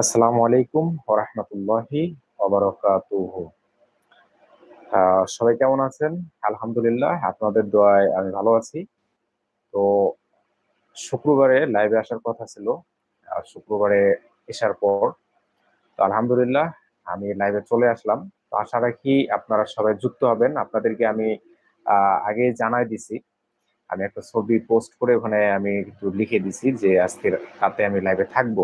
আসসালামু আলাইকুম ওরহমতুল্লাহি সবাই কেমন আছেন? আলহামদুলিল্লাহ, আপনাদের দোয়ায় আমি ভালো আছি। তো শুক্রবারে লাইভে আসার কথা ছিল শুক্রবারে এসার পর, তো আলহামদুলিল্লাহ আমি লাইভে চলে আসলাম। তো আশা রাখি আপনারা সবাই যুক্ত হবেন। আপনাদেরকে আমি আগে জানাই দিছি। আমি একটা ছবি পোস্ট করে ওখানে আমি একটু লিখে দিছি যে আজকের রাতে আমি লাইভে থাকব।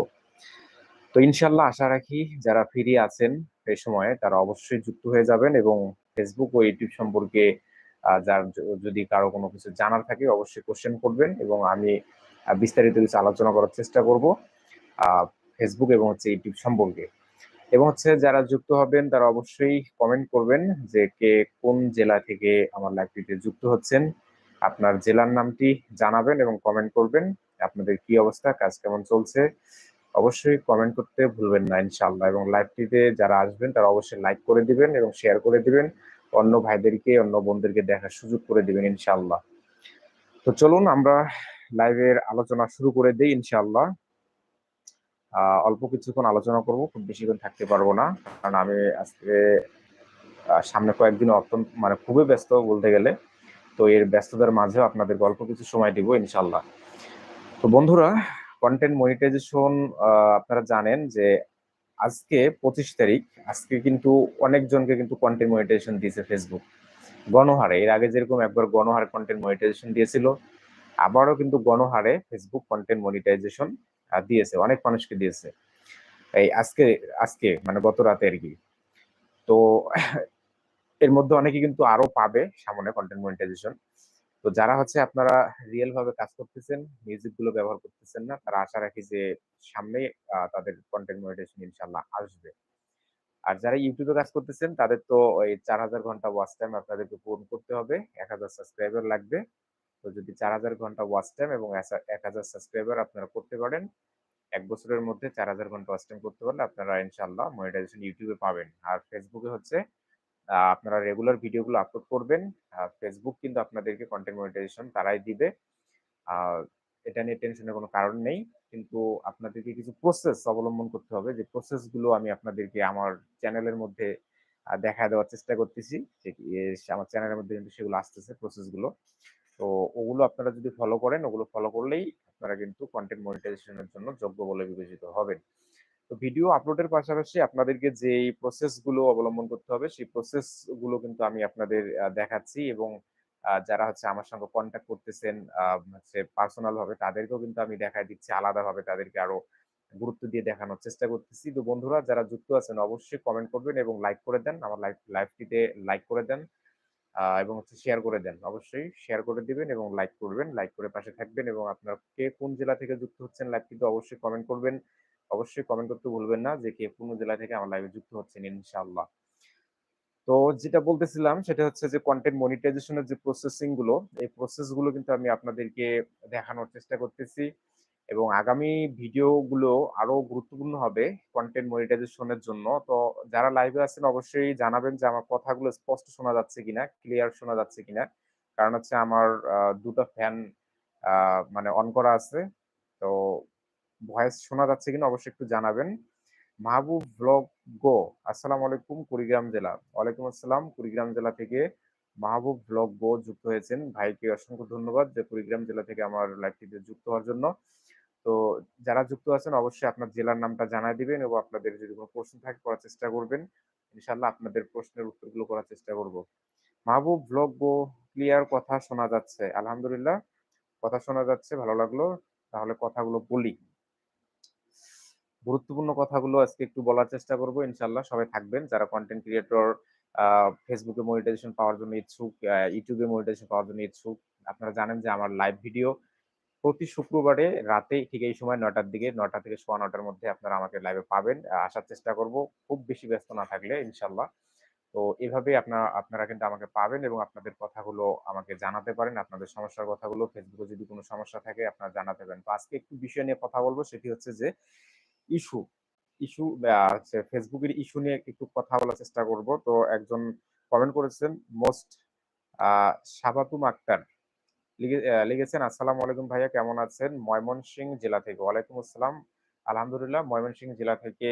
তো ইনশাল্লাহ আশা রাখি যারা ফ্রি আছেন এই সময়ে তারা অবশ্যই যুক্ত হয়ে যাবেন এবং ফেসবুক ও ইউটিউব সম্পর্কে যার যদি কারও কোনো কিছু জানার থাকে অবশ্যই কোশ্চেন করবেন এবং আমি বিস্তারিত কিছু আলোচনা করার চেষ্টা করব ফেসবুক এবং হচ্ছে ইউটিউব সম্পর্কে। এবং হচ্ছে যারা যুক্ত হবেন তারা অবশ্যই কমেন্ট করবেন যে কে কোন জেলা থেকে আমার লাইভটিতে যুক্ত হচ্ছেন, আপনার জেলার নামটি জানাবেন এবং কমেন্ট করবেন, আপনাদের কি অবস্থা, কাজ কেমন চলছে অবশ্যই কমেন্ট করতে ভুলবেন না ইনশাল্লাহ এবং লাইভটিতে যারা আসবেন, তারা অবশ্যই লাইক করে দিবেন এবং শেয়ার করে দিবেন। অন্য ভাইদেরকে, অন্য বোনদেরকে দেখার সুযোগ করে দিবেন ইনশাল্লাহ তো চলুন, আমরা লাইভের আলোচনা শুরু করে দিই ইনশাল্লাহ অল্প কিছুক্ষণ আলোচনা করব, খুব বেশিক্ষণ থাকতে পারব না। কারণ আমি আজকে সামনে কয়েকদিন অত্যন্ত মানে খুবই ব্যস্ত বলতে গেলে। তো এর ব্যস্ততার মাঝেও আপনাদের গল্প কিছু সময় দিব ইনশাল্লাহ তো বন্ধুরা কন্টেন্ট মনিটাইজেশন আপনারা জানেন যে আজকে পঁচিশ তারিখ, আজকে কিন্তু অনেকজনকে কিন্তু কন্টেন্ট মনিটাইজেশন দিয়েছে ফেসবুক গণহারে, এর আগে যেরকম একবার গণহারে কন্টেন্ট মনিটাইজেশন দিয়েছিল, আবারও কিন্তু গণহারে ফেসবুক কন্টেন্ট মনিটাইজেশন দিয়েছে, অনেক মানুষকে দিয়েছে। এই আজকে আজকে মানে গত রাতে আর কি। তো এর মধ্যে অনেকে কিন্তু আরও পাবে সামনে কন্টেন্ট মনিটাইজেশন তো যারা হচ্ছে আপনারা রিয়েল ভাবে কাজ করতেছেন মিউজিকগুলো ব্যবহার করতেছেন না, তারা আশা রাখি যে সামনে তাদের কন্টেন্ট মনিটাইজেশন ইনশাল্লাহ আসবে। আর যারা ইউটিউবে কাজ করতেছেন, তাদের তো ওই চার হাজার ঘণ্টা ওয়াচ টাইম আপনাদেরকে পূরণ করতে হবে, এক হাজার সাবস্ক্রাইবার লাগবে। তো যদি চার হাজার ঘণ্টা ওয়াচ টাইম এবং এক হাজার সাবস্ক্রাইবার আপনারা করতে পারেন, এক বছরের মধ্যে চার হাজার ঘণ্টা ওয়াচ টাইম করতে পারলে আপনারা ইনশাল্লাহ মনিটাইজেশন ইউটিউবে পাবেন। আর ফেসবুকে হচ্ছে আপনারা রেগুলার ভিডিওগুলো আপলোড করবেন। ফেসবুক কিন্তু আপনাদেরকে কন্টেন্ট মনিটাইজেশন তারাই দিবে। এটা নিয়ে টেনশনের কোনো কারণ নেই। কিন্তু আপনাদেরকে কিছু প্রসেস অবলম্বন করতে হবে। যে প্রসেসগুলো আমি আপনাদেরকে আমার চ্যানেলের মধ্যে দেখা দেওয়ার চেষ্টা করতেছি। আমার চ্যানেলের মধ্যে কিন্তু সেগুলো আসতেছে প্রসেসগুলো তো ওগুলো আপনারা যদি ফলো করেন, ওগুলো ফলো করলেই আপনারা কিন্তু কন্টেন্ট মনিটাইজেশনের জন্য যোগ্য বলে বিবেচিত হবেন। তো ভিডিও আপলোডের পাশাপাশি আপনাদেরকে যে প্রসেসগুলো অবলম্বন করতে হবে, সেই প্রসেসগুলো কিন্তু আমি আপনাদের দেখাচ্ছি এবং যারা হচ্ছে আমার সঙ্গে কন্ট্যাক্ট করতেছেন হচ্ছে পার্সোনাল ভাবে তাদেরকেও কিন্তু আমি দেখাই দিচ্ছি, আলাদাভাবে তাদেরকে আরও গুরুত্ব দিয়ে দেখানোর চেষ্টা করতেছি। তো বন্ধুরা, যারা যুক্ত আছেন অবশ্যই কমেন্ট করবেন এবং লাইক করে দেন, আমার লাইভ লাইভটিতে লাইক করে দেন এবং হচ্ছে শেয়ার করে দেন। অবশ্যই শেয়ার করে দিবেন এবং লাইক করবেন লাইক করে পাশে থাকবেন এবং আপনার কে কোন জেলা থেকে যুক্ত হচ্ছেন লাইভটিতে অবশ্যই কমেন্ট করবেন। অবশ্যই কমেন্ট করতে ভুলবেন না। যে কে কোন জেলা থেকে আমার লাইভে যুক্ত হচ্ছেন ইনশাআল্লাহ। তো যেটা বলতেছিলাম সেটা হচ্ছে যে কন্টেন্ট মনিটাইজেশনের যে প্রসেসিংগুলো, এই প্রসেসগুলো কিন্তু আমি আপনাদেরকে দেখানোর চেষ্টা করতেছি। এবং আগামী ভিডিও গুলো আরও গুরুত্বপূর্ণ হবে কন্টেন্ট মনিটাইজেশনের জন্য। তো যারা লাইভে আছেন অবশ্যই জানাবেন যে আমার কথাগুলো স্পষ্ট শোনা যাচ্ছে কিনা ক্লিয়ার শোনা যাচ্ছে কিনা। কারণ হচ্ছে আমার দুটো ফ্যান মানে অন করা আছে। তো ভয়েস শোনা যাচ্ছে কিনা অবশ্যই একটু জানাবেন। মাহবুব ব্লগ গো, আসসালামু আলাইকুম কুড়িগ্রাম জেলা। ওয়ালাইকুম আসসালাম, কুড়িগ্রাম জেলা থেকে মাহবুব ব্লগ গো যুক্ত হয়েছেন। ভাইকে অসংখ্য ধন্যবাদ যে কুড়িগ্রাম জেলা থেকে আমার লাইভটিতে যুক্ত হওয়ার জন্য। তো যারা যুক্ত আছেন অবশ্যই আপনার জেলার নামটা জানাই দিবেন এবং আপনাদের যদি কোনো প্রশ্ন থাকে করার চেষ্টা করবেন ইনশাল্লাহ আপনাদের প্রশ্নের উত্তরগুলো করার চেষ্টা করব। মাহবুব ব্লগ গো, ক্লিয়ার কথা শোনা যাচ্ছে। আলহামদুলিল্লাহ, কথা শোনা যাচ্ছে, ভালো লাগল। তাহলে কথাগুলো বলি। গুরুত্বপূর্ণ কথাগুলো আজকে একটু বলার চেষ্টা করব ইনশাল্লাহ সবাই থাকবেন। যারা কন্টেন্ট ক্রিয়েটর ফেসবুকে মনিটাইজেশন পাওয়ার জন্য ইচ্ছুক ইউটিউবে মনিটাইজেশন পাওয়ার জন্য ইচ্ছুক, আপনারা জানেন যে আমার লাইভ ভিডিও প্রতি শুক্রবারে রাতে ঠিক এই সময় নটার দিকে নটা থেকে সোয়া নটার মধ্যে আপনারা আমাকে লাইভে পাবেন। আসার চেষ্টা করব। খুব বেশি ব্যস্ত না থাকলে ইনশাল্লাহ তো এভাবে আপনারা আপনারা কিন্তু আমাকে পাবেন এবং আপনাদের কথাগুলো আমাকে জানাতে পারেন। আপনাদের সমস্যার কথাগুলো ফেসবুকে যদি কোনো সমস্যা থাকে, আপনারা জানাতে পারেন। তো আজকে একটু বিষয় নিয়ে কথা বলব, সেটি হচ্ছে যে ইস্যু ইস্যু হচ্ছে ফেসবুকের ইস্যু নিয়ে একটু কথা বলার চেষ্টা করব তো একজন কমেন্ট করেছেন, মোস্ট সাবাতুম আক্তার লিখেছেন, আসসালামু আলাইকুম ভাইয়া, কেমন আছেন ময়মনসিং জেলা থেকে ওয়ালাইকুম আসসালাম আলহামদুলিল্লাহ ময়মনসিংহ জেলা থেকে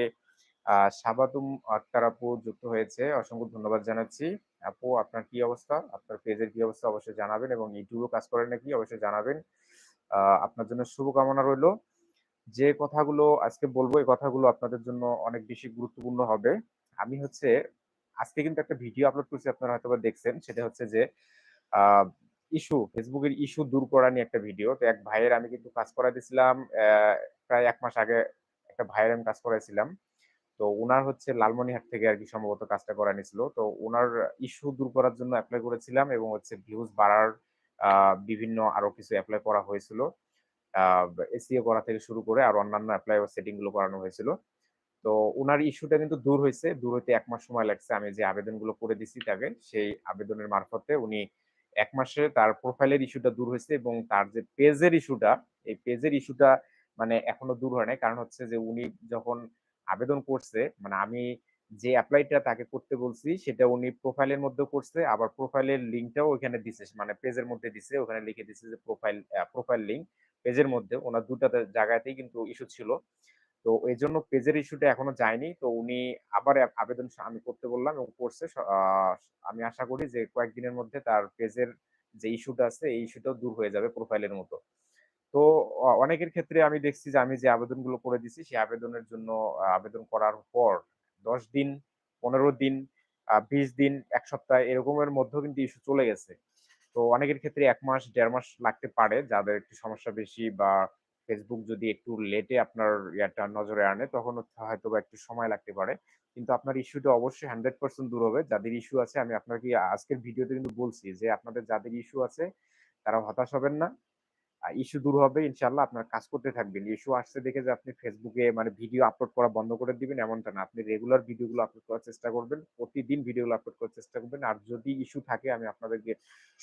সাবাতুম আক্তার আপু যুক্ত হয়েছে। অসংখ্য ধন্যবাদ জানাচ্ছি। আপু, আপনার কি অবস্থা? আপনার পেজের কি অবস্থা অবশ্যই জানাবেন এবং ইউটিউবে কাজ করেন নাকি অবশ্যই জানাবেন। আপনার জন্য শুভকামনা রইল। যে কথাগুলো আজকে বলব, এই কথাগুলো আপনাদের জন্য অনেক বেশি গুরুত্বপূর্ণ হবে। আমি হচ্ছে, আজকে কিন্তু একটা ভিডিও আপলোড করছি, আপনারা হয়তোবা দেখছেন। সেটা হচ্ছে যে ইস্যু, ফেসবুকের ইস্যু দূর করা নিয়ে একটা ভিডিও। তো এক ভাইয়ের আমি কিন্তু কাজ করায় দিছিলাম অ্যা প্রায় এক মাস আগে একটা ভাইয়ের আমি কাজ করাইছিলাম। তো ওনার হচ্ছে লালমনিহাট থেকে আর কি সম্ভবত কাজটা করায় নিছিল। তো ওনার ইস্যু দূর করার জন্য অ্যাপ্লাই করেছিলাম এবং হচ্ছে ভিউজ বাড়ার বিভিন্ন আরও কিছু অ্যাপ্লাই করা হয়েছিল। আ এসইও করা থেকে শুরু করে আর অন্যান্য এপ্লাই সেটিংগুলো করানো হয়েছিল। তো উনার ইস্যুটা কিন্তু দূর হইছে। দূর হইতে ১ মাস সময় লাগছে। আমি যে আবেদনগুলো করে দিছি তাকে, সেই আবেদনের মারফতে উনি ১ মাসে তার প্রোফাইলের ইস্যুটা দূর হইছে এবং তার যে পেজের ইস্যুটা, এই পেজের ইস্যুটা মানে এখনও দূর হয় নাই। কারণ হচ্ছে যে উনি যখন আবেদন করছে, মানে আমি যে অ্যাপ্লাইটা তাকে করতে বলছি সেটা উনি প্রোফাইলের মধ্যেও করছে। আবার প্রোফাইলের লিঙ্কটাও ওইখানে দিছে। মানে পেজের মধ্যে দিছে। ওখানে লিখে দিছে যে প্রোফাইল প্রোফাইল লিঙ্ক পেজের মধ্যে। ওনার দুটা জায়গাতেই কিন্তু ইস্যু ছিল। তো এই জন্য পেজের ইস্যুটা এখনও যায়নি। তো উনি আবার আবেদন আমি করতে বললাম এবং করছে। আমি আশা করি যে কয়েকদিনের মধ্যে তার পেজের যে ইস্যুটা আছে এই ইস্যুটাও দূর হয়ে যাবে প্রোফাইলের মতো। তো অনেকের ক্ষেত্রে আমি দেখছি যে আমি যে আবেদনগুলো করে দিছি সেই আবেদনের জন্য আবেদন করার পর ১০ দিন, ১৫ দিন, বিশ দিন, এক সপ্তাহ এরকমের মধ্যেও কিন্তু ইস্যু চলে গেছে। তো অনেকের ক্ষেত্রে এক মাস, দেড় মাস লাগতে পারে যাদের একটু সমস্যা বেশি বা ফেসবুক যদি একটু লেটে আপনার ইয়াটা নজরে আনে, তখন হয়তো বা একটু সময় লাগতে পারে। কিন্তু আপনার ইস্যুটা অবশ্যই 100% দূর হবে। যাদের ইস্যু আছে, আমি আপনাকে আজকের ভিডিওতে কিন্তু বলছি যে, আপনাদের যাদের ইস্যু আছে, তারা হতাশ হবেন না। ইস্যু দূর হবে ইনশাল্লাহ আপনার কাজ করতে থাকবেন। ইস্যু আসছে দেখে যে আপনি ফেসবুকে মানে ভিডিও আপলোড করা বন্ধ করে দিবেন এমনটা না। আপনি রেগুলার ভিডিওগুলো আপলোড করার চেষ্টা করবেন। প্রতিদিন ভিডিওগুলো আপলোড করার চেষ্টা করবেন। আর যদি ইস্যু থাকে আমি আপনাদেরকে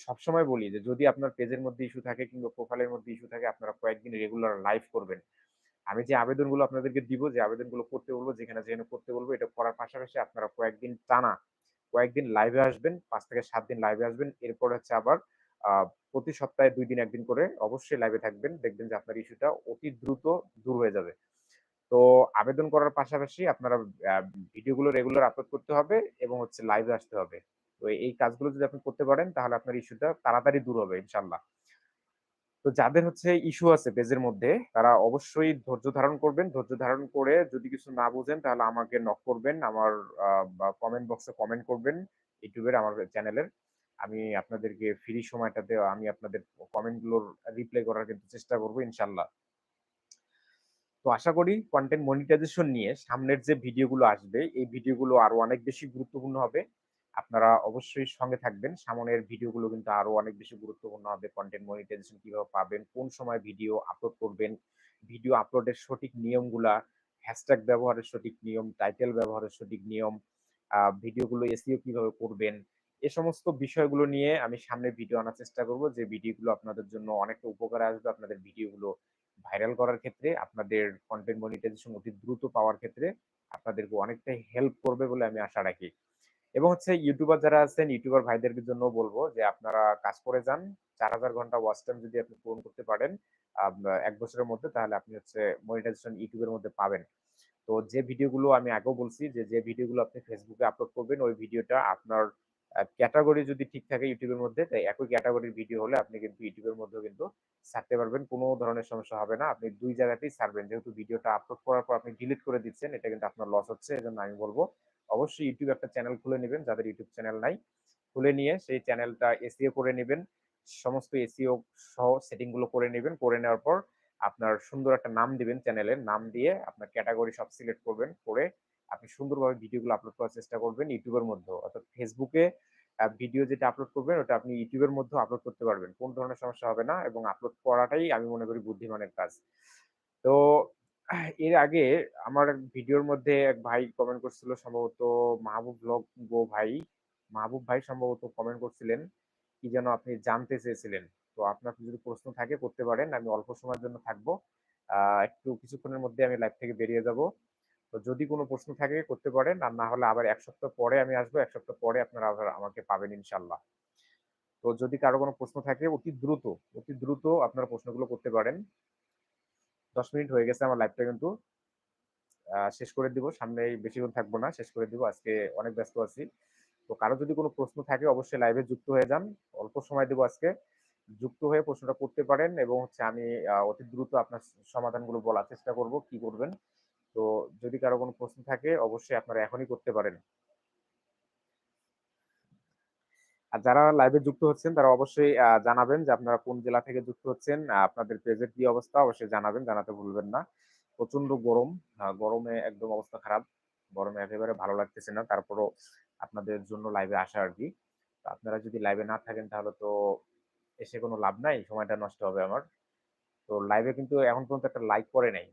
সবসময় বলি যে যদি আপনার পেজের মধ্যে ইস্যু থাকে কিংবা প্রোফাইলের মধ্যে ইস্যু থাকে আপনারা কয়েকদিন রেগুলার লাইভ করবেন। আমি যে আবেদনগুলো আপনাদেরকে দিব, যে আবেদনগুলো করতে বলব যেখানে, যেখানে করতে বলব এটা করার পাশাপাশি আপনারা কয়েকদিন টানা কয়েকদিন লাইভে আসবেন। পাঁচ থেকে সাত দিন লাইভে আসবেন। এরপর হচ্ছে আবার প্রতি সপ্তাহে ২ দিন ১ দিন করে অবশ্যই লাইভে থাকবেন। দেখবেন যে আপনার ইস্যুটা অতি দ্রুত দূর হয়ে যাবে। তো আবেদন করার পাশাপাশি আপনারা ভিডিওগুলো রেগুলার আপলোড করতে হবে এবং হচ্ছে লাইভে আসতে হবে। তো এই কাজগুলো যদি আপনি করতে পারেন, তাহলে আপনার ইস্যুটা তাড়াতাড়ি দূর হবে, ইনশাল্লাহ তো যাদের হচ্ছে ইস্যু আছে পেজের মধ্যে, তারা অবশ্যই ধৈর্য ধারণ করবেন। ধৈর্য ধারণ করে যদি কিছু না বুঝেন, তাহলে আমাকে নক করবেন। আমার কমেন্ট বক্সে কমেন্ট করবেন ইউটিউবের, আমার চ্যানেলের। আমি আপনাদেরকে ফ্রি সময়টাতে আমি আপনাদের কমেন্টগুলোর রিপ্লাই করার কিন্তু চেষ্টা করব ইনশাআল্লাহ। তো আশা করি কন্টেন্ট মনিটাইজেশন নিয়ে সামনের যে ভিডিওগুলো আসবে এই ভিডিওগুলো আরও অনেক বেশি গুরুত্বপূর্ণ হবে। আপনারা অবশ্যই সঙ্গে থাকবেন। সামনের ভিডিওগুলো কিন্তু আরও অনেক বেশি গুরুত্বপূর্ণ হবে। কনটেন্ট মনিটাইজেশন কীভাবে পাবেন, কোন সময় ভিডিও আপলোড করবেন, ভিডিও আপলোডের সঠিক নিয়মগুলা, হ্যাশট্যাগ ব্যবহারের সঠিক নিয়ম, টাইটেল ব্যবহারের সঠিক নিয়ম, ভিডিওগুলো এসইও কীভাবে করবেন। এ সমস্ত বিষয়গুলো নিয়ে আমি সামনে ভিডিও আনার চেষ্টা করব যে ভিডিওগুলো আপনাদের জন্য অনেকটা উপকারে আসবে। আপনাদের ভিডিওগুলো ভাইরাল করার ক্ষেত্রে, আপনাদের কন্টেন্ট মনিটাইজেশন অতি দ্রুত পাওয়ার ক্ষেত্রে আপনাদেরকে অনেকটাই হেল্প করবে বলে আমি আশা রাখি। এবং হচ্ছে ইউটিউবার যারা আছেন, ইউটিউবার ভাইদের জন্য বলব যে আপনারা কাজ করে যান। ৪০০০ ঘণ্টা ওয়াচ টাইম যদি আপনি পূরণ করতে পারেন ১ বছরের মধ্যে তাহলে আপনি হচ্ছে মনিটাইজেশন ইউটিউবের মধ্যে পাবেন। তো যে ভিডিওগুলো আমি আগেও বলছি যে, যে ভিডিওগুলো আপনি ফেসবুকে আপলোড করবেন ওই ভিডিওটা আপনার ক্যাটেগরি যদি ঠিক থাকে ইউটিউবের মধ্যে, তাই একই ক্যাটাগরির ভিডিও হলে আপনি কিন্তু ইউটিউবের মধ্যেও কিন্তু ছাড়তে পারবেন। কোনো ধরনের সমস্যা হবে না। আপনি দুই জায়গাতেই ছাড়বেন। যেহেতু ভিডিওটা আপলোড করার পর আপনি ডিলিট করে দিচ্ছেন, এটা কিন্তু আপনার লস হচ্ছে। এজন্য আমি বলব অবশ্যই YouTube একটা চ্যানেল খুলে নিবেন যাদের ইউটিউব চ্যানেল নাই। খুলে নিয়ে সেই চ্যানেলটা এসিও করে নেবেন সমস্ত এসিও সহ সেটিংগুলো করে নেবেন করে নেওয়ার পর আপনার সুন্দর একটা নাম দিবেন চ্যানেলের। নাম দিয়ে আপনার ক্যাটাগরি সব সিলেক্ট করবেন। করে আপনি সুন্দরভাবে ভিডিওগুলো আপলোড করার চেষ্টা করবেন ইউটিউবের এর মধ্যেও। অর্থাৎ ফেসবুকে ভিডিও যেটা আপলোড করবেন, ওটা আপনি ইউটিউবের এর মধ্যেও আপলোড করতে পারবেন। কোন ধরনের সমস্যা হবে না এবং আপলোড করাটাই আমি মনে করি বুদ্ধিমানের কাজ। তো, এর আগে আমার ভিডিওর মধ্যে এক ভাই কমেন্ট করছিল সম্ভবত মাহবুব ভ্লগ গো ভাই। মাহবুব ভাই সম্ভবত কমেন্ট করছিলেন। কি যেন আপনি জানতে চেয়েছিলেন। তো আপনার যদি প্রশ্ন থাকে করতে পারেন। আমি অল্প সময়ের জন্য থাকব। একটু কিছুক্ষণের মধ্যে আমি লাইভ থেকে বেরিয়ে যাব। তো যদি কোনো প্রশ্ন থাকে করতে পারেন। আর না হলে আবার এক সপ্তাহ পরে আমি আসব। এক সপ্তাহ পরে আপনারা আবার আমাকে পাবেন ইনশাল্লাহ তো যদি কারও কোনো প্রশ্ন থাকে অতি দ্রুত, অতি দ্রুত আপনারা প্রশ্নগুলো করতে পারেন। ১০ মিনিট হয়ে গেছে আমার লাইভটা কিন্তু শেষ করে দিব সামনে বেশিক্ষণ থাকব না শেষ করে দিব আজকে অনেক ব্যস্ত আছি তো কারও যদি কোনো প্রশ্ন থাকে অবশ্যই লাইভে যুক্ত হয়ে যান অল্প সময় দেবো আজকে যুক্ত হয়ে প্রশ্নটা করতে পারেন এবং হচ্ছে আমি অতি দ্রুত আপনার সমাধানগুলো বলার চেষ্টা করব কি করবেন তো যদি কারও কোনো প্রশ্ন থাকে, অবশ্যই আপনারা এখনই করতে পারেন। আর যারা লাইভে যুক্ত হচ্ছেন, তারা অবশ্যই জানাবেন যে আপনারা কোন জেলা থেকে যুক্ত হচ্ছেন আপনাদের পেজের কি অবস্থা, অবশ্যই জানাবেন, জানাতে ভুলবেন না। প্রচণ্ড গরম গরমে একদম অবস্থা খারাপ। গরমে একেবারে ভালো লাগতেছে না, তারপরও আপনাদের জন্য লাইভে আসা আর কি। আপনারা যদি লাইভে না থাকেন, তাহলে তো এসে কোনো লাভ নাই, সময়টা নষ্ট হবে আমার। তো লাইভে কিন্তু এখন পর্যন্ত একটা লাইক করে নাই।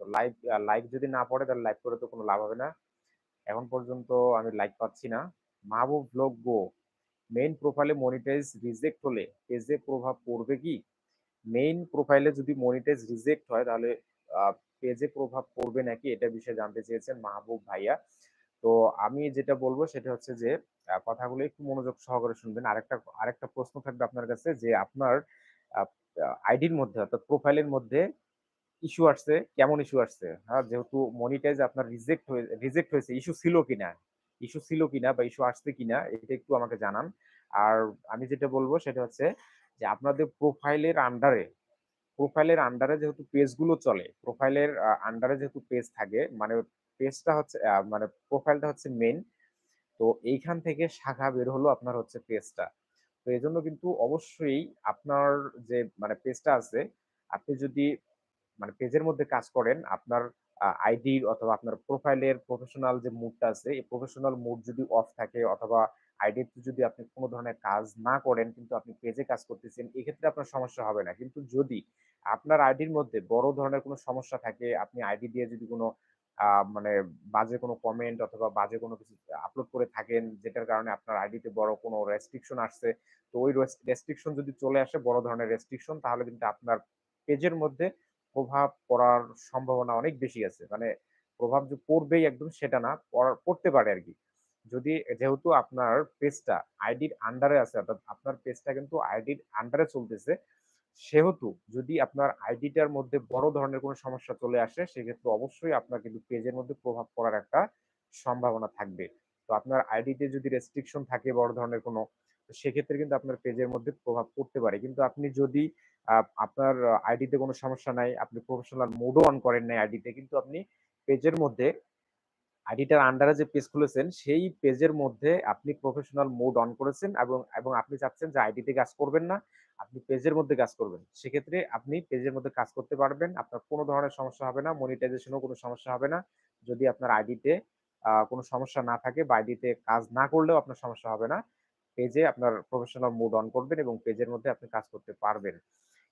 তো লাইভ লাইক যদি না পড়ে তাহলে লাইভ করে তো কোনো লাভ হবে না। এখন পর্যন্ত আমি লাইক পাচ্ছি না। মাহবুব ব্লগ গো মেইন প্রোফাইলে মনিটাইজ রিজেক্ট হলে পেজে প্রভাব পড়বে কি? মেইন প্রোফাইলে যদি মনিটাইজ রিজেক্ট হয় তাহলে পেজে প্রভাব পড়বে নাকি এটা বিষয়ে জানতে চেয়েছেন মাহবুব ভাইয়া। তো আমি যেটা বলব সেটা হচ্ছে যে কথাগুলো একটু মনোযোগ সহকারে শুনবেন। আরেকটা আরেকটা প্রশ্ন থাকবে আপনার কাছে যে আপনার আইডির মধ্যে অর্থাৎ প্রোফাইলের মধ্যে ইস্যু আসছে, কেমন ইস্যু আসছে? হ্যাঁ যেহেতু মনিটাইজ আপনার রিজেক্ট হয়ে রিজেক্ট হয়েছে ইস্যু ছিল কিনা? ইস্যু ছিল কিনা বা ইস্যু আসছে কিনা, এটা একটু আমাকে জানান। আর আমি যেটা বলব সেটা হচ্ছে যে আপনাদের প্রোফাইলের আন্ডারে প্রোফাইলের আন্ডারে যেহেতু পেজগুলো চলে প্রোফাইলের আন্ডারে যেহেতু পেজ থাকে মানে পেজটা হচ্ছে মানে প্রোফাইলটা হচ্ছে মেন তো এইখান থেকে শাখা বের হলো আপনার হচ্ছে পেজটা তো এই জন্য কিন্তু অবশ্যই আপনার যে মানে পেজটা আছে, আপনি যদি মানে পেজের মধ্যে কাজ করেন, আপনার আইডি অথবা আপনার প্রোফাইলের প্রফেশনাল যে মুডটা আছে, এই প্রফেশনাল মুড যদি অফ থাকে অথবা আইডিতে যদি আপনি কোনো ধরনের কাজ না করেন কিন্তু আপনি পেজে কাজ করতেছেন, এক্ষেত্রে আপনার সমস্যা হবে না। কিন্তু যদি আপনার আইডির মধ্যে বড় ধরনের কোনো সমস্যা থাকে, আপনি আইডি দিয়ে যদি কোনো মানে বাজে কোনো কমেন্ট অথবা বাজে কোনো কিছু আপলোড করে থাকেন, যেটার কারণে আপনার আইডিতে বড় কোনো রেস্ট্রিকশন আসছে, তো ওই রেস্ট্রিকশন যদি চলে আসে, বড় ধরনের রেস্ট্রিকশন তাহলে কিন্তু আপনার পেজের মধ্যে প্রভাব পড়ার সম্ভাবনা অনেক বেশি আছে। মানে প্রভাব যে পড়বেই একদম সেটা না পড়তে পারে আর কি যদি যেহেতু আপনার পেজটা আইডির আন্ডারে আছে, অর্থাৎ আপনার পেজটা কিন্তু আইডির আন্ডারে চলতেছে, সেহেতু যদি আপনার আইডিটার মধ্যে বড় ধরনের কোনো সমস্যা চলে আসে, সেক্ষেত্রে অবশ্যই আপনার কিন্তু পেজের মধ্যে প্রভাব পড়ার একটা সম্ভাবনা থাকবে। তো আপনার আইডিতে যদি রেস্ট্রিকশন থাকে বড় ধরনের কোনো, সেক্ষেত্রে কিন্তু আপনার পেজের মধ্যে প্রভাব পড়তে পারে। কিন্তু আপনি যদি আপনার আইডিতে কোনো সমস্যা নাই, আপনি প্রফেশনাল মোডও অন করেন নাই আইডিতে কিন্তু আপনি পেজের মধ্যে আইডিটার আন্ডারে যে পেজ খুলেছেন, সেই পেজের মধ্যে আপনি প্রফেশনাল মোড অন করেছেন এবং এবং আপনি চাচ্ছেন যে আইডিতে কাজ করবেন না, আপনি পেজের মধ্যে কাজ করবেন। সেক্ষেত্রে আপনি পেজের মধ্যে কাজ করতে পারবেন, আপনার কোনো ধরনের সমস্যা হবে না মনিটাইজেশনও কোনো সমস্যা হবে না। যদি আপনার আইডিতে কোনো সমস্যা না থাকে বা আইডিতে কাজ না করলেও আপনার সমস্যা হবে না পেজে আপনার প্রফেশনাল মুড অন করবেন এবং পেজের মধ্যে আপনি কাজ করতে পারবেন।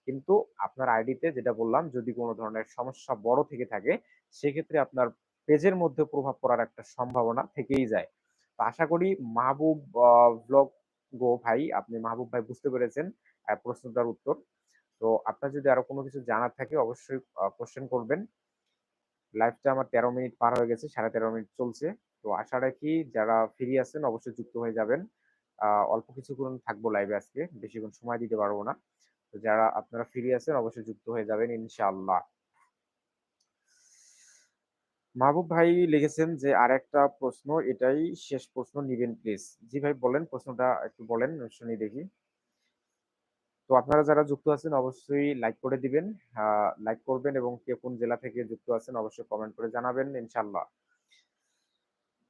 কিন্তু আপনার আইডিতে যেটা বললাম, যদি কোনো ধরনের সমস্যা বড় থেকে থাকে, সেক্ষেত্রে আপনার পেজের মধ্যে প্রভাব পড়ার একটা সম্ভাবনা থেকেই যায়। তো আশা করি মাহবুব ব্লগ গো ভাই, আপনি মাহবুব ভাই বুঝতে পেরেছেন প্রশ্নটার উত্তর। তো আপনার যদি আরও কোনো কিছু জানার থাকে, অবশ্যই কোশ্চেন করবেন। লাইভটা আমার তেরো মিনিট পার হয়ে গেছে, সাড়ে তেরো মিনিট চলছে। তো আশা রাখি যারা ফ্রি আছেন, অবশ্যই যুক্ত হয়ে যাবেন। অল্প কিছুক্ষণ থাকব লাইভে আজকে, বেশিক্ষণ সময় দিতে পারব না। তো যারা আপনারা ফ্রি আছেন, অবশ্যই যুক্ত হয়ে যাবেন, ইনশাআল্লাহ। মাহবুব ভাই লিখেছেন যে আর একটা প্রশ্ন, এটাই শেষ প্রশ্ন, নিবেন প্লিজ জি ভাই, বলেন, প্রশ্নটা একটু বলেন, শুনি দেখি। তো আপনারা যারা যুক্ত আছেন, অবশ্যই লাইক করে দিবেন। লাইক করবেন এবং কে কোন জেলা থেকে যুক্ত আছেন, অবশ্যই কমেন্ট করে জানাবেন ইনশাল্লাহ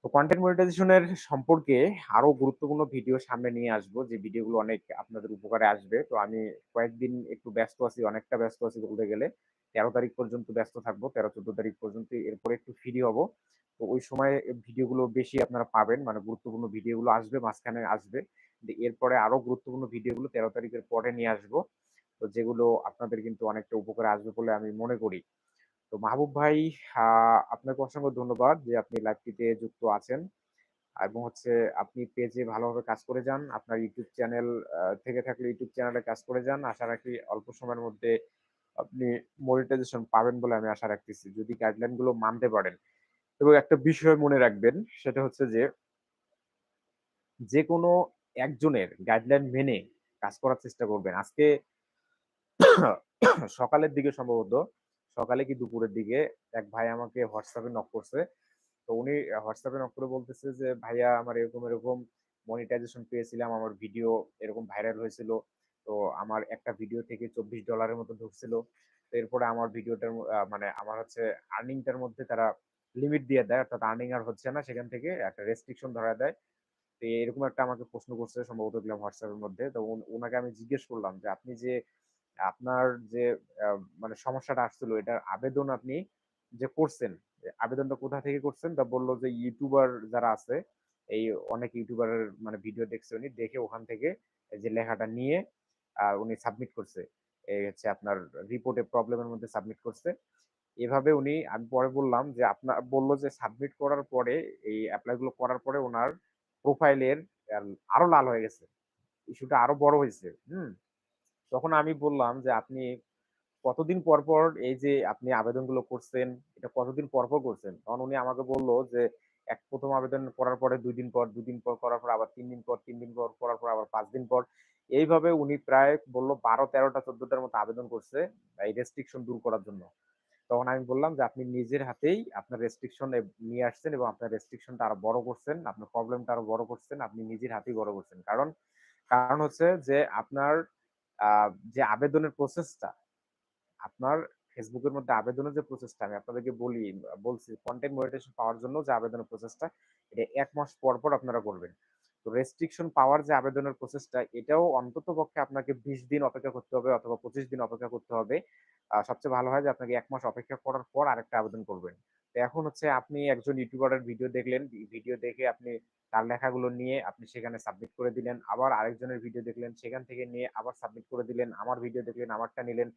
তো কন্টেন্ট মনিটাইজেশনের সম্পর্কে আরও গুরুত্বপূর্ণ ভিডিও সামনে নিয়ে আসব। যে ভিডিওগুলো অনেক আপনাদের উপকারে আসবে। তো আমি কয়েকদিন একটু ব্যস্ত আছি, অনেকটা ব্যস্ত আছি বলতে গেলে। তেরো তারিখ পর্যন্ত ব্যস্ত থাকব, তেরো, চোদ্দ তারিখ পর্যন্ত এরপরে একটু ফ্রি হব। তো ওই সময় ভিডিওগুলো বেশি আপনারা পাবেন মানে গুরুত্বপূর্ণ ভিডিওগুলো আসবে, মাঝখানে আসবে। এরপরে আরও গুরুত্বপূর্ণ ভিডিওগুলো তেরো তারিখের পরে নিয়ে আসব। তো যেগুলো আপনাদের কিন্তু অনেকটা উপকারে আসবে বলে আমি মনে করি। তো মাহবুব ভাই আপনাকে অসংখ্য ধন্যবাদ যে আপনি লাইভটিতে যুক্ত আছেন। এবং হচ্ছে আপনি পেজে ভালোভাবে কাজ করে যান। আপনার ইউটিউব চ্যানেল থেকে থাকলে ইউটিউব চ্যানেলে কাজ করে যান। আশা রাখি অল্প সময়ের মধ্যে আপনি মনিটাইজেশন পাবেন বলে আমি আশা রাখতেছি। যদি গাইডলাইনগুলো মানতে পারেন। এবং একটা বিষয় মনে রাখবেন, সেটা হচ্ছে যে যে কোনো একজনের গাইডলাইন মেনে কাজ করার চেষ্টা করবেন। আজকে সকালের দিকে সম্ভবত সকালে কি দুপুরের দিকে এক ভাই আমাকে হোয়াটসঅ্যাপে নক করছে। তো উনি হোয়াটসঅ্যাপে নক করে বলতেছে যে, "ভাইয়া আমার এরকম, এরকম মনিটাইজেশন পেয়েছিলাম। আমার ভিডিও এরকম ভাইরাল হয়েছিল। তো আমার একটা ভিডিও থেকে চব্বিশ ডলারের মতো ঢুকছিল। তো এরপরে আমার ভিডিওটার মানে আমার হচ্ছে আর্নিংটার মধ্যে তারা লিমিট দিয়ে দেয়। অর্থাৎ আর্নিং আর হচ্ছে না। সেখান থেকে একটা রেস্ট্রিকশন ধরা দেয়। তো এরকম একটা আমাকে প্রশ্ন করছে সম্ভবত দেখলাম হোয়াটসঅ্যাপের মধ্যে। তো ওনাকে আমি জিজ্ঞেস করলাম যে, "আপনি যে আপনার যে মানে সমস্যাটা আসছিল এটার আবেদন আপনি যে করছেন, আবেদনটা কোথা থেকে করছেন?" তা বলল যে, "ইউটিউবার যারা আছে, এই অনেক ইউটিউবারের মানে ভিডিও দেখছে উনি। দেখে ওখান থেকে যে লেখাটা নিয়ে উনি সাবমিট করছে। এই হচ্ছে আপনার রিপোর্টে প্রবলেমের মধ্যে সাবমিট করছে।" এভাবে উনি আমি পরে বললাম যে, আপনার বলল যে সাবমিট করার পরে এই এপ্লাই গুলো করার পরে ওনার প্রোফাইলের আরও লাল হয়ে গেছে। ইস্যুটা আরও বড় হয়েছে হুম? তখন আমি বললাম যে, "আপনি কতদিন পর, পর এই যে আপনি আবেদনগুলো করছেন, এটা কতদিন পর, পর করছেন?" তখন উনি আমাকে বলল যে, এক প্রথম আবেদন করার পরে ২ দিন পর, ২ দিন পর করার পর আবার তিন দিন পর, তিন দিন পর করার পর আবার পাঁচ দিন পর। এইভাবে উনি প্রায় বলল ১২, ১৩ টা ১৪ টার মতো আবেদন করছে এই রেস্ট্রিকশন দূর করার জন্য। তখন আমি বললাম যে, "আপনি নিজের হাতেই আপনার রেস্ট্রিকশন নিয়ে আসছেন এবং আপনার রেস্ট্রিকশনটা আরও বড় করছেন। আপনার প্রবলেমটা আরও বড় করছেন। আপনি নিজের হাতেই বড় করছেন।" কারণ, কারণ হচ্ছে যে আপনার যে আবেদনের প্রসেসটা, আপনার ফেসবুকের মধ্যে আবেদনের যে প্রসেসটা আমি আপনাদেরকে বলি বলছি কন্টেন্ট মনিটাইজেশন পাওয়ার জন্য যে আবেদনের প্রসেসটা, এটা এক মাস পর, পর আপনারা করবেন। তো রেস্ট্রিকশন পাওয়ার যে আবেদনের প্রসেসটা, এটাও অন্ততপক্ষে আপনাকে ২০ দিন অপেক্ষা করতে হবে অথবা ২৫ দিন অপেক্ষা করতে হবে। সবচেয়ে ভালো হয় যে আপনাকে এক মাস অপেক্ষা করার পর আরেকটা আবেদন করবেন। তো এখন হচ্ছে আপনি একজন ইউটিউবারের ভিডিও দেখলেন। ভিডিও দেখে আপনি তার লেখাগুলো নিয়ে আপনি সেখানে সাবমিট করে দিলেন। আবার আরেকজনের ভিডিও দেখলেন, সেখান থেকে নিয়ে আবার সাবমিট করে দিলেন। আমার ভিডিও দেখলেন, আমারটা নিলেন।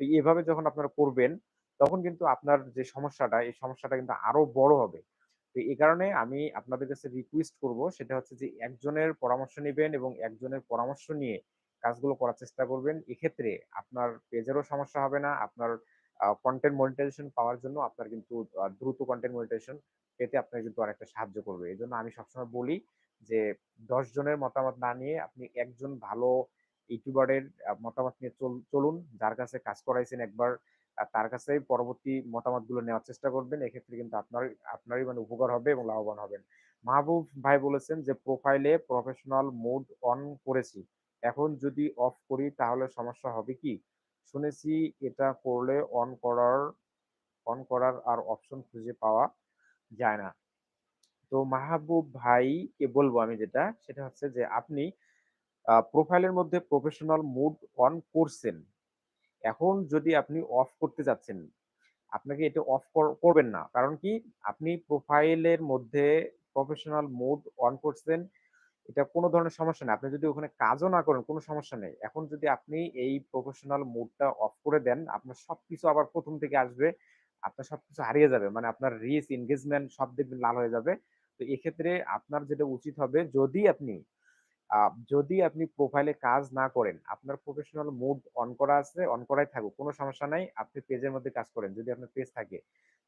তো এভাবে যখন আপনারা করবেন, তখন কিন্তু আপনার যে সমস্যাটা, এই সমস্যাটা কিন্তু আরও বড় হবে। তো এই কারণে আমি আপনাদের কাছে রিকোয়েস্ট করব, সেটা হচ্ছে যে একজনের পরামর্শ নেবেন এবং একজনের পরামর্শ নিয়ে কাজগুলো করার চেষ্টা করবেন। এক্ষেত্রে আপনার পেজেরও সমস্যা হবে না। আপনার কন্টেন্ট মনিটাইজেশন পাওয়ার জন্য আপনার কিন্তু দ্রুত কন্টেন্ট মনিটাইজেশন পেতে আপনাকে কিন্তু অনেকটা সাহায্য করবে। এই জন্য আমি সবসময় বলি যে ১০ জনের মতামত না নিয়ে আপনি একজন ভালো ইউটিউবারের মতামত নিয়ে চল, চলুন। যার কাছে কাজ করাইছেন একবার তার কাছেই পরবর্তী মতামতগুলো নেওয়ার চেষ্টা করবেন। এক্ষেত্রে কিন্তু আপনার আপনারই মানে উপকার হবে এবং লাভবান হবেন। মাহবুব ভাই বলেছেন যে, "প্রোফাইলে প্রফেশনাল মোড অন করেছি। এখন যদি অফ করি তাহলে সমস্যা হবে কি? শুনেছি এটা করলে অন করার অন করার আর অপশন খুঁজে পাওয়া যায় না।" তো মাহবুব ভাইকে বলব আমি যেটা, সেটা হচ্ছে যে আপনি প্রোফাইলের মধ্যে প্রফেশনাল মোড অন করছেন। এখন যদি আপনি অফ করতে যাচ্ছেন, আপনাকে এটা অফ কর করবেন না। কারণ কি? আপনি প্রোফাইলের মধ্যে প্রফেশনাল মোড অন করছেন। এটা কোনো ধরনের সমস্যা নেই আপনি যদি ওখানে কাজও না করেন, কোনো সমস্যা নেই। এখন যদি আপনি এই প্রফেশনাল মোডটা অফ করে দেন, আপনার সবকিছু আবার প্রথম থেকে আসবে। আপনার সবকিছু হারিয়ে যাবে। মানে আপনার রিচ, এনগেজমেন্ট সব দেখবেন লাল হয়ে যাবে। তো এক্ষেত্রে আপনার যেটা উচিত হবে যদি আপনি যদি আপনি প্রোফাইলে কাজ না করেন, আপনার প্রফেশনাল মুড অন করা আছে, অন করাই থাকুক। কোনো সমস্যা নাই। আপনি পেজের মধ্যে কাজ করেন। যদি আপনার পেজ থাকে।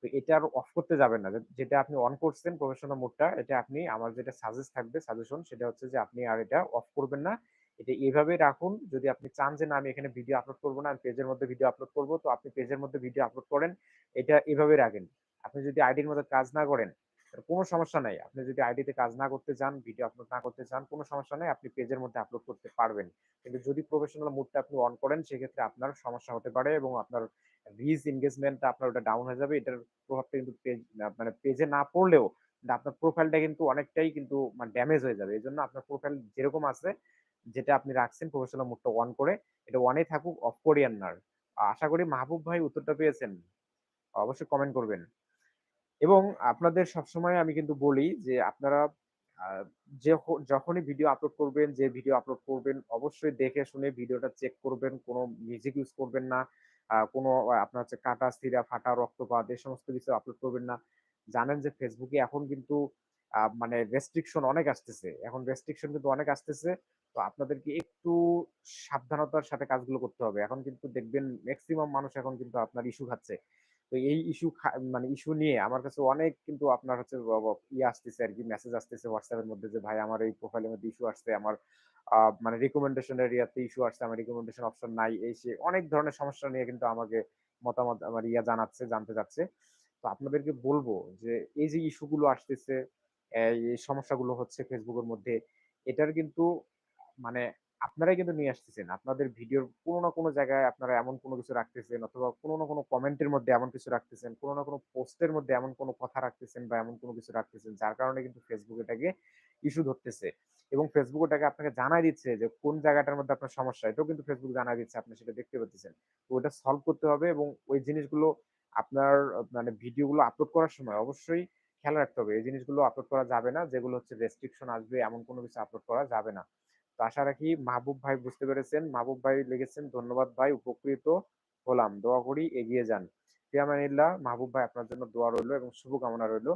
তো এটা আর অফ করতে যাবেন না। যেটা আপনি অন করছেন প্রফেশনাল মুডটা এটা আপনি আমার যেটা সাজেস্ট থাকবে সাজেশন সেটা হচ্ছে যে আপনি আর এটা অফ করবেন না। এটা এভাবেই রাখুন। যদি আপনি চান যে না আমি এখানে ভিডিও আপলোড করব না, আমি পেজের মধ্যে ভিডিও আপলোড করব তো আপনি পেজের মধ্যে ভিডিও আপলোড করেন। এটা এভাবেই রাখেন। আপনি যদি আইডির মধ্যে কাজ না করেন, কোন সমস্যা নাই। আপনি যদি আইডিতে কাজ না করতে চান, ভিডিও আপলোড না করতে চান, কোনো সমস্যা নাই। আপনি পেজের মধ্যে আপলোড করতে পারবেন। কিন্তু যদি প্রফেশনাল মুডটা আপনি অন করেন, সেক্ষেত্রে আপনার সমস্যা হতে পারে এবং আপনার রিচ, এনগেজমেন্টটা আপনার ওটা ডাউন হয়ে যাবে। এটার প্রভাবটা কিন্তু পেজ মানে পেজে না পড়লেও আপনার প্রোফাইলটা কিন্তু অনেকটাই কিন্তু মানে ড্যামেজ হয়ে যাবে। এজন্য আপনার প্রোফাইল যেরকম আছে, যেটা আপনি রাখছেন প্রফেশনাল মুডটা অন করে, এটা অনেই থাকুক, অফ করিয়েন না আশা করি মাহবুব ভাই উত্তরটা পেয়েছেন। অবশ্যই কমেন্ট করবেন। এবং আপনাদের সবসময় আমি কিন্তু বলি যে আপনারা যেখ যখনই ভিডিও আপলোড করবেন, যে ভিডিও আপলোড করবেন অবশ্যই দেখে শুনে ভিডিওটা চেক করবেন। কোনো মিউজিক ইউজ করবেন না। কোন আপনার হচ্ছে কাটা, ছিঁড়া, ফাটা, রক্তপাত এই সমস্ত কিছু আপলোড করবেন না। জানেন যে ফেসবুকে এখন কিন্তু মানে রেস্ট্রিকশন অনেক আসতেছে। এখন রেস্ট্রিকশন কিন্তু অনেক আসতেছে। তো আপনাদেরকে একটু সাবধানতার সাথে কাজগুলো করতে হবে। এখন কিন্তু দেখবেন ম্যাক্সিমাম মানুষ এখন কিন্তু আপনার ইস্যু খাচ্ছে। তো এই ইস্যু মানে ইস্যু নিয়ে আমার কাছে অনেক কিন্তু আপনার হচ্ছে ইয়ে আসতেছে আরকি মেসেজ আসতেছে এর মধ্যে যে, "ভাই আমার এই প্রোফাইলের মধ্যে ইস্যু আসছে। আমার মানে রিকমেন্ডেশন এর ইয়াতে ইস্যু আসছে। আমার রিকমেন্ডেশন অপশন নাই।" এই সেই অনেক ধরনের সমস্যা নিয়ে কিন্তু আমাকে মতামত আমার ইয়া জানাচ্ছে জানতে চাচ্ছে তো আপনাদেরকে বলব যে এই যে ইস্যুগুলো আসতেছে এই সমস্যাগুলো হচ্ছে ফেসবুকের মধ্যে এটার কিন্তু মানে আপনারাই কিন্তু নিয়ে আসতেছেন। আপনাদের ভিডিওর কোনো না কোনো জায়গায় আপনারা এমন কোনো কিছু রাখতেছেন অথবা কোনো না কোনো কমেন্টের মধ্যে এমন কিছু রাখতেছেন, কোনো না কোনো পোস্টের মধ্যে এমন কোনো কথা রাখতেছেন বা এমন কোনো কিছু রাখতেছেন যার কারণে কিন্তু ফেসবুক এটাকে ইস্যু ধরতেছে। এবং ফেসবুক ওটাকে আপনাকে জানাই দিচ্ছে যে কোন জায়গাটার মধ্যে আপনার সমস্যা, এটাও কিন্তু ফেসবুক জানাই দিচ্ছে, আপনি সেটা দেখতে পাচ্ছেন তো ওটা সলভ করতে হবে এবং ওই জিনিসগুলো আপনার মানে ভিডিওগুলো আপলোড করার সময় অবশ্যই খেয়াল রাখতে হবে। এই জিনিসগুলো আপলোড করা যাবে না, যেগুলো হচ্ছে রেস্ট্রিকশন আসবে, এমন কোনো কিছু আপলোড করা যাবে না। তো আশা রাখি মাহবুব ভাই বুঝতে পেরেছেন। মাহবুব ভাই লিখেছেন, ধন্যবাদ ভাই, উপকৃত হলাম। দোয়া করি এগিয়ে যান। ফিয়ামানিল্লাহ মাহবুব ভাই আপনার জন্য দোয়া রইল এবং শুভকামনা রইল।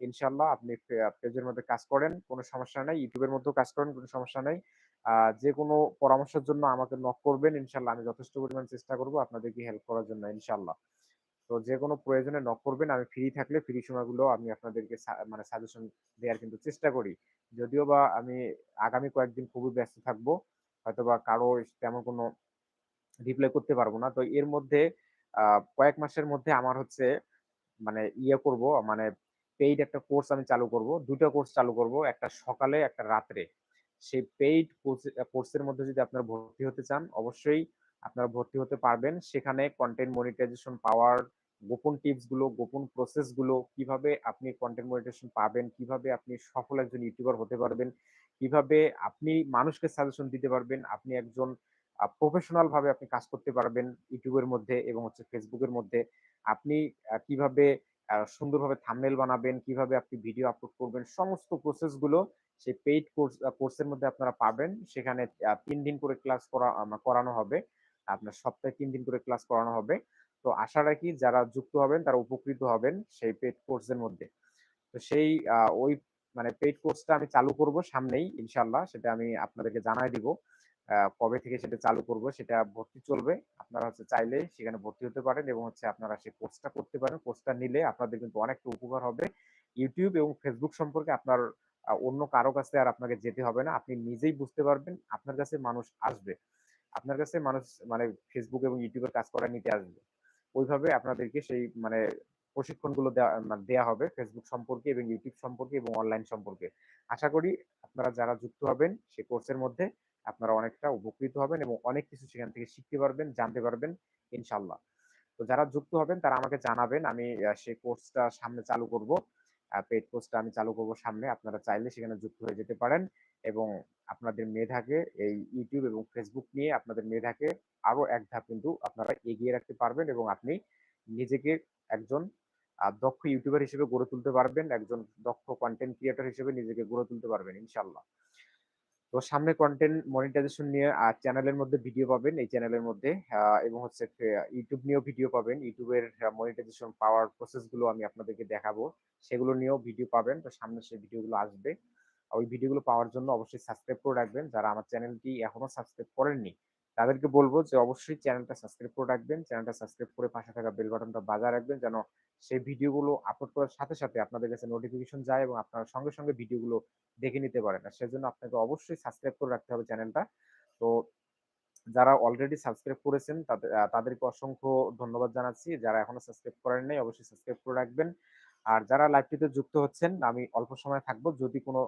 ইনশাল্লাহ আপনি পেজের মধ্যে কাজ করেন, কোনো সমস্যা নাই। ইউটিউবের মধ্যেও কাজ করেন, কোনো সমস্যা নাই। যে কোনো পরামর্শের জন্য আমাকে নক করবেন ইনশাল্লাহ আমি যথেষ্ট পরিমাণ চেষ্টা করব আপনাদেরকে হেল্প করার জন্য ইনশাল্লাহ তো যে কোনো প্রয়োজনে নক করবেন। আমি ফ্রি থাকলে ফ্রি সময়গুলো আমি আপনাদেরকে মানে সাজেশন দেওয়ার কিন্তু চেষ্টা করি। যদিও বা আমি আগামী কয়েকদিন খুবই ব্যস্ত থাকব হয়তো বা কারও তেমন কোনো রিপ্লাই করতে পারব না। তো এর মধ্যে কয়েক মাসের মধ্যে আমার হচ্ছে মানে ইয়ে করব মানে পেইড একটা কোর্স আমি চালু করব। দুটো কোর্স চালু করব, একটা সকালে, একটা রাত্রে। সেই পেইড কোর্সের মধ্যে যদি আপনারা ভর্তি হতে চান, অবশ্যই আপনারা ভর্তি হতে পারবেন। সেখানে কন্টেন্ট মনিটাইজেশন পাওয়ার গোপন টিপসগুলো, গোপন প্রসেসগুলো, কীভাবে আপনি কন্টেন্ট মনিটাইজেশন পাবেন, কীভাবে আপনি সফল একজন ইউটিউবার হতে পারবেন, কীভাবে আপনি মানুষকে সাজেশন দিতে পারবেন, আপনি একজন প্রফেশনাল ভাবে আপনি কাজ করতে পারবেন ইউটিউবের মধ্যে এবং হচ্ছে ফেসবুকের মধ্যে। আপনি কীভাবে সুন্দরভাবে থামনেল বানাবেন, কীভাবে আপনি ভিডিও আপলোড করবেন, সমস্ত প্রসেসগুলো সেই পেইড কোর্স কোর্সের মধ্যে আপনারা পাবেন। সেখানে তিন দিন করে ক্লাস করা করানো হবে। আপনার সপ্তাহে তিন দিন করে ক্লাস করানো হবে। তো আশা রাখি যারা যুক্ত হবেন, তারা উপকৃত হবেন সেই পেড কোর্সের মধ্যে। তো সেই ওই মানে পেড কোর্সটা আমি চালু করব সামনেই ইনশাল্লাহ সেটা আমি আপনাদেরকে জানাই দিব কবে থেকে সেটা চালু করব, সেটা ভর্তি চলবে। আপনারা হচ্ছে চাইলে সেখানে ভর্তি হতে পারেন এবং হচ্ছে আপনারা সেই কোর্সটা করতে পারেন। কোর্সটা নিলে আপনাদের কিন্তু অনেকটা উপকার হবে। ইউটিউব এবং ফেসবুক সম্পর্কে আপনার অন্য কারও কাছে আর আপনাকে যেতে হবে না। আপনি নিজেই বুঝতে পারবেন, আপনার কাছে মানুষ আসবে। আপনার কাছে মানুষ মানে ফেসবুক এবং ইউটিউবের কাজ করা নিতে আসবে। ওইভাবে আপনাদেরকে সেই মানে প্রশিক্ষণগুলো দেওয়া মানে হবে ফেসবুক সম্পর্কে এবং ইউটিউব সম্পর্কে এবং অনলাইন সম্পর্কে। আশা করি আপনারা যারা যুক্ত হবেন সেই কোর্সের মধ্যে আপনারা অনেকটা উপকৃত হবেন এবং অনেক কিছু সেখান থেকে শিখতে পারবেন, জানতে পারবেন ইনশাল্লাহ তো যারা যুক্ত হবেন তারা আমাকে জানাবেন, আমি সেই কোর্সটা সামনে চালু করব। পেড কোর্সটা আমি চালু করব সামনে। আপনারা চাইলে সেখানে যুক্ত হয়ে যেতে পারেন এবং আপনাদের মেধাকে এই ইউটিউব এবং ফেসবুক নিয়ে আপনাদের মেধাকে আরও এক ধাপ কিন্তু আপনারা এগিয়ে রাখতে পারবেন এবং আপনি নিজেকে একজন দক্ষ ইউটিউবার হিসেবে গড়ে তুলতে পারবেন, একজন দক্ষ কন্টেন্ট ক্রিয়েটর হিসেবে নিজেকে গড়ে তুলতে পারবেন, ইনশাল্লাহ। তো সামনে কন্টেন্ট মনিটাইজেশন নিয়ে আর চ্যানেলের মধ্যে ভিডিও পাবেন। এই চ্যানেলের মধ্যে এবং হচ্ছে ইউটিউব নিয়েও ভিডিও পাবেন। ইউটিউবের মনিটাইজেশন পাওয়ার প্রসেসগুলো আমি আপনাদেরকে দেখাবো। সেগুলো নিয়েও ভিডিও পাবেন। তো সামনে সেই ভিডিওগুলো আসবে। ওই ভিডিওগুলো পাওয়ার জন্য অবশ্যই সাবস্ক্রাইব করে রাখবেন। যারা আমার চ্যানেলটি এখনও সাবস্ক্রাইব করেননি তাদেরকে বলব যে, অবশ্যই চ্যানেলটা সাবস্ক্রাইব করে রাখবেন। চ্যানেলটা সাবস্ক্রাইব করে পাশে থাকা বেল বাটনটা বাজায় রাখবেন যেন সেই ভিডিওগুলো আপলোড করার সাথে সাথে আপনাদের কাছে নোটিফিকেশন যায় এবং আপনারা সঙ্গে সঙ্গে ভিডিওগুলো দেখে নিতে পারেন। আর সেজন্য আপনাকে অবশ্যই সাবস্ক্রাইব করে রাখতে হবে চ্যানেলটা। তো যারা অলরেডি সাবস্ক্রাইব করেছেন তাদের তাদেরকে অসংখ্য ধন্যবাদ জানাচ্ছি। যারা এখনও সাবস্ক্রাইব করেন নাই, অবশ্যই সাবস্ক্রাইব করে রাখবেন। আর যারা লাইভটিতে যুক্ত হচ্ছেন, আমি অল্প সময় থাকব। যদি কোনো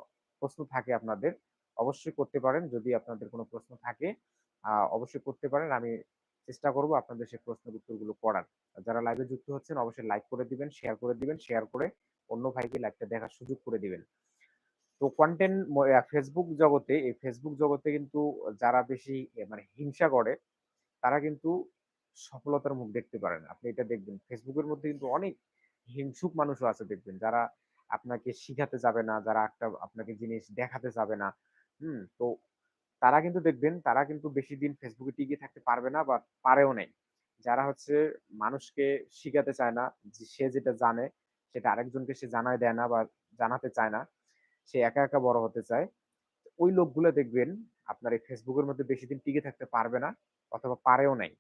প্রশ্ন থাকে আপনাদের, অবশ্যই করতে পারেন। যদি আপনাদের কোনো প্রশ্ন থাকে অবশ্যই করতে পারেন। আমি চেষ্টা করব আপনাদের সেই প্রশ্নের উত্তরগুলো করার। যারা লাইভে যুক্ত হচ্ছেন, অবশ্যই লাইক করে দিবেন শেয়ার করে দিবেন শেয়ার করে অন্য ভাইকে লাইভটা দেখার সুযোগ করে দিবেন। তো কন্টেন্ট ফেসবুক জগতে, এই ফেসবুক জগতে কিন্তু যারা বেশি মানে হিংসা করে, তারা কিন্তু সফলতার মুখ দেখতে পারেন আপনি এটা দেখবেন। ফেসবুকের মধ্যে কিন্তু অনেক হিংসুক মানুষও আছে দেখবেন। যারা আপনাকে শিখাতে যাবে না, যারা একটা আপনাকে জিনিস দেখাতে যাবে না, হুম? তো তারা কিন্তু দেখবেন, তারা কিন্তু বেশি দিন ফেসবুকে টিকে থাকতে পারবে না বা পারেও নেই। যারা হচ্ছে মানুষকে শিখাতে চায় না সে যেটা জানে, সেটা আরেকজনকে সে জানায় দেয় না বা জানাতে চায় না, সে একা একা বড় হতে চায়। ওই লোকগুলো দেখবেন, আপনার এই ফেসবুকের মধ্যে বেশি দিন টিকে থাকতে পারবে না অথবা পারেও নাই।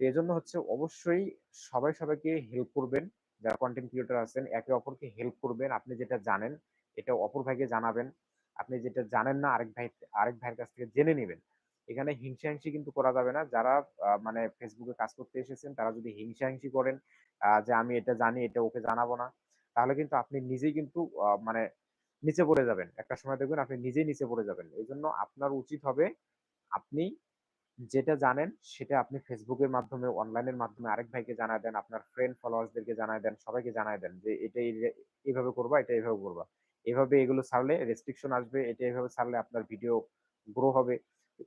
তো এই জন্য হচ্ছে অবশ্যই সবাই সবাইকে হেল্প করবেন। যারা কন্টেন্ট ক্রিয়েটর আছেন, একে অপরকে হেল্প করবেন। আপনি যেটা জানেন, এটা অপর ভাইকে জানাবেন। আপনি যেটা জানেন না আরেক ভাই আরেক ভাইয়ের কাছ থেকে জেনে নেবেন এখানে হিংসাহিংসি কিন্তু করা যাবে না। যারা মানে ফেসবুকে কাজ করতে এসেছেন তারা যদি হিংসাহিংসি করেন যে আমি এটা জানি এটা ওকে জানাব না। তাহলে কিন্তু আপনি নিজেই কিন্তু মানে নিচে পড়ে যাবেন। একটা সময় দেখবেন আপনি নিজেই নিচে পড়ে যাবেন। এই জন্য আপনার উচিত হবে আপনি যেটা জানেন সেটা আপনি ফেসবুকের মাধ্যমে অনলাইনের মাধ্যমে আরেক ভাইকে জানায় দেন। আপনার ফ্রেন্ড ফলোয়ার্স দেরকে জানায় দেন। সবাইকে জানায় দেন যে এটা এই যে এভাবে করবা, এটা এভাবে করবা। এভাবে এগুলো ছাড়লে রেস্ট্রিকশন আসবে। এটা এভাবে ছাড়লে আপনার ভিডিও গ্রো হবে।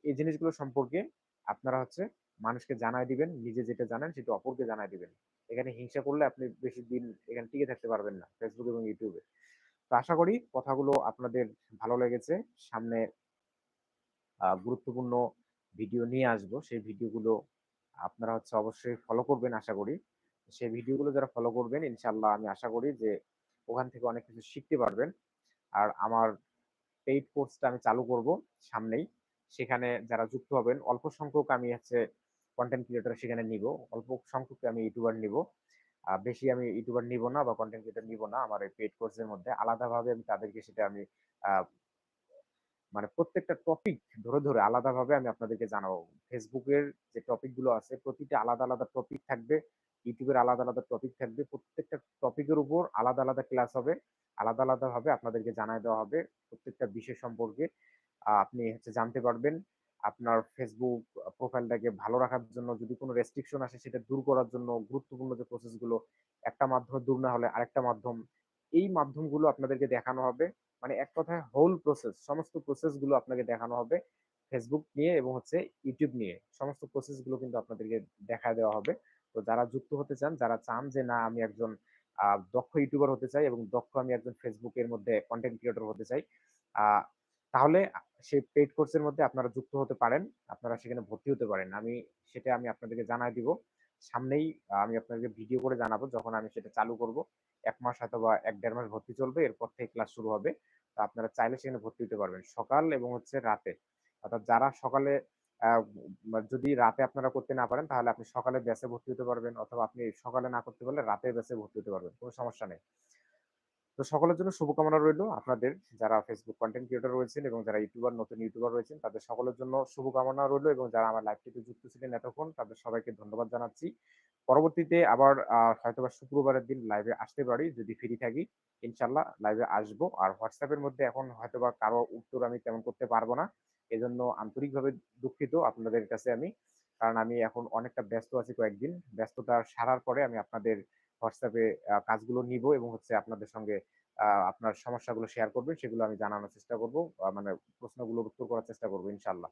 এই জিনিসগুলো সম্পর্কে আপনারা হচ্ছে মানুষকে জানায় দিবেন। নিজে যেটা জানেন সেটা অপরকে জানায় দিবেন। এখানে হিংসা করলে আপনি বেশি দিন এখানে টিকে থাকতে পারবেন না। ফেসবুক এবং ইউটিউবে। তো আশা করি কথাগুলো আপনাদের ভালো লেগেছে। সামনে গুরুত্বপূর্ণ ভিডিও নিয়ে আসব। সেই ভিডিওগুলো আপনারা হচ্ছে অবশ্যই ফলো করবেন, আশা করি। সেই ভিডিওগুলো যারা ফলো করবেন, ইনশাআল্লাহ আমি আশা করি যে ওখান থেকে অনেক কিছু শিখতে পারবেন। আর আমার পেইড কোর্সটা আমি চালু করব সামনেই। সেখানে যারা যুক্ত হবেন অল্প সংখ্যক আমি হচ্ছে কনটেন্ট ক্রিয়েটর সেখানে নিবো। অল্প সংখ্যক আমি ইউটিউবার নিবো। বেশি আমি ইউটিউবার নিবো না বা কনটেন্ট ক্রিয়েটর নিবো না। আমার এই পেইড কোর্সের মধ্যে আলাদাভাবে আমি তাদেরকে সেটা আমি মানে প্রত্যেকটা টপিক ধরে, ধরে আলাদাভাবে আমি আপনাদেরকে জানাব। ফেসবুকের যে টপিকগুলো আছে প্রতিটা আলাদা, আলাদা টপিক থাকবে। ইউটিউবের আলাদা, আলাদা টপিক থাকবে। প্রত্যেকটা টপিকের উপর আলাদা, আলাদা ক্লাস হবে। আলাদা, আলাদাভাবে আপনাদেরকে জানায় দেওয়া হবে। প্রত্যেকটা বিষয় সম্পর্কে আপনি হচ্ছে জানতে পারবেন। আপনার ফেসবুক প্রোফাইলটাকে ভালো রাখার জন্য যদি কোনো রেস্ট্রিকশন আসে সেটা দূর করার জন্য গুরুত্বপূর্ণ যে প্রসেসগুলো একটা মাধ্যমে দূর না হলে আরেকটা মাধ্যম, এই মাধ্যমগুলো আপনাদেরকে দেখানো হবে। মানে এক কথায় হোল প্রসেস সমস্ত প্রসেসগুলো আপনাকে দেখানো হবে। ফেসবুক নিয়ে এবং হচ্ছে ইউটিউব নিয়ে। সমস্ত প্রসেসগুলো কিন্তু আপনাদেরকে দেখায় দেওয়া হবে। তো যারা যুক্ত হতে চান, যারা চান যে না আমি একজন দক্ষ ইউটিউবার হতে চাই এবং দক্ষ আমি একজন ফেসবুকের মধ্যে কন্টেন্ট ক্রিয়েটর হতে চাই। তাহলে সেই পেইড কোর্সের মধ্যে আপনারা যুক্ত হতে পারেন। আপনারা সেখানে ভর্তি হতে পারেন। আমি সেটা আমি আপনাদেরকে জানায় দিব। সামনেই আমি আপনাদেরকে ভিডিও করে জানাব যখন আমি সেটা চালু করব। এক মাস অথবা এক দেড় মাস ভর্তি চলবে। এরপর থেকে ক্লাস শুরু হবে। তো আপনারা চাইলে সেখানে ভর্তি হতে পারবেন। সকাল এবং হচ্ছে রাতে। অর্থাৎ যারা সকালে যদি রাতে আপনারা করতে না পারেন, তাহলে আপনি সকালের ব্যাচে ভর্তি হতে পারবেন অথবা আপনি সকালে না করতে পারলে রাতের ব্যাচে ভর্তি হতে পারবেন। কোন সমস্যা নেই। তো সকলের জন্য শুভকামনা রইল। আপনাদের, যারা ফেসবুক কনটেন্ট ক্রিয়েটর রয়েছেন এবং যারা ইউটিউবার নতুন ইউটিউবার রয়েছেন, তাদের সকলের জন্য শুভকামনা রইল এবং যারা আমার লাইভটিতে যুক্ত ছিলেন এতক্ষণ, তাদের সবাইকে ধন্যবাদ জানাচ্ছি। পরবর্তীতে আবার হয়তোবা শুক্রবারের দিন লাইভে আসতে পারি, যদি ফ্রি থাকি। ইনশাআল্লাহ লাইভে আসব। আর হোয়াটসঅ্যাপের মধ্যে এখন হয়তোবা কারও উত্তর আমি তেমন করতে পারব না। এজন্য আন্তরিকভাবে দুঃখিত আপনাদের কাছে আমি। কারণ আমি এখন অনেকটা ব্যস্ত আছি কয়েকদিন। ব্যস্ততা সারার পরে আমি আপনাদের হোয়াটসঅ্যাপে কাজগুলো নিব এবং হচ্ছে আপনাদের সঙ্গে আপনার সমস্যাগুলো শেয়ার করবেন সেগুলো আমি জানানোর চেষ্টা করব। মানে প্রশ্নগুলো উত্তর করার চেষ্টা করব ইনশাআল্লাহ।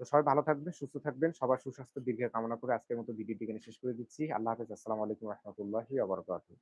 তো সবাই ভালো থাকবেন, সুস্থ থাকবেন। সবার সুস্বাস্থ্য দীর্ঘায়ু কামনা করে আজকের মতো ভিডিওটি এখানে শেষ করে দিচ্ছি। আল্লাহ হাফেজ। আসসালামু আলাইকুম রাহমাতুল্লাহি ওয়া বারাকাতুহু।